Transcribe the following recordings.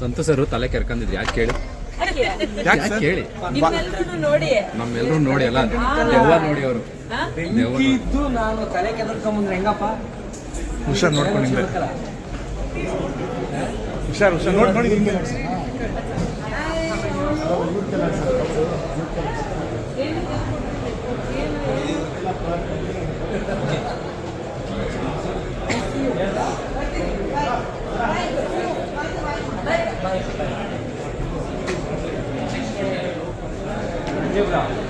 ಸಂತೋಷರು ತಲೆ ಕೆರ್ಕೊಂಡಿದ್ರಿ ಯಾಕೆ ಕೇಳಿ? ಯಾಕೆ ಕೇಳಿ? ನಮ್ಮೆಲ್ಲರೂ ನೋಡಿ ಅಲ್ಲ ದೆವ್ವ ನೋಡಿ ಅವರು. ಇದ್ದು ನಾನು ತಲೆ ಕೆದರ್ಕೊಂಬಂದ್ರೆ ಹೆಂಗಪ್ಪ? ಹುಷಾರ್ ನೋಡ್ಕೊಂಡು ಹಿಂದೆ ಹುಷಾರ್ ಹುಷಾರ್ ನೋಡಿ ನೋಡಿ ಹಿಂಗೆ 吹不了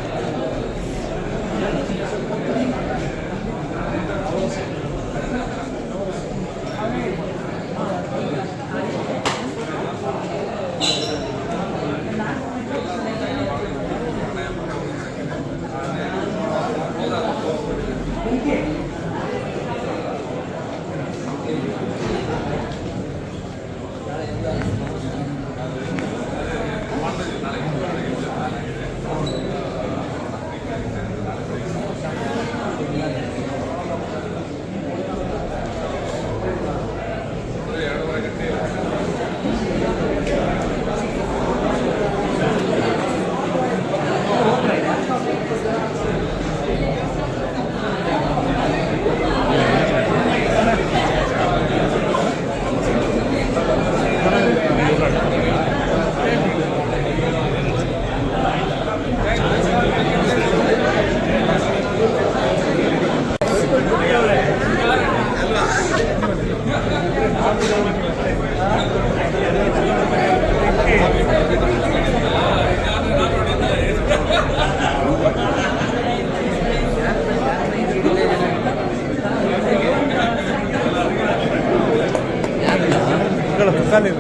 ತರಕಾರಿ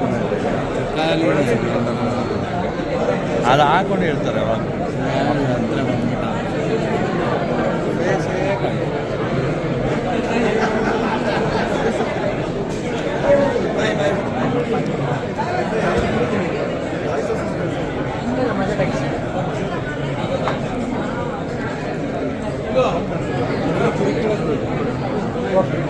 ಅದು ಹಾಕೊಂಡು ಹೇಳ್ತಾರೆ ಅವಾಗ Thank you.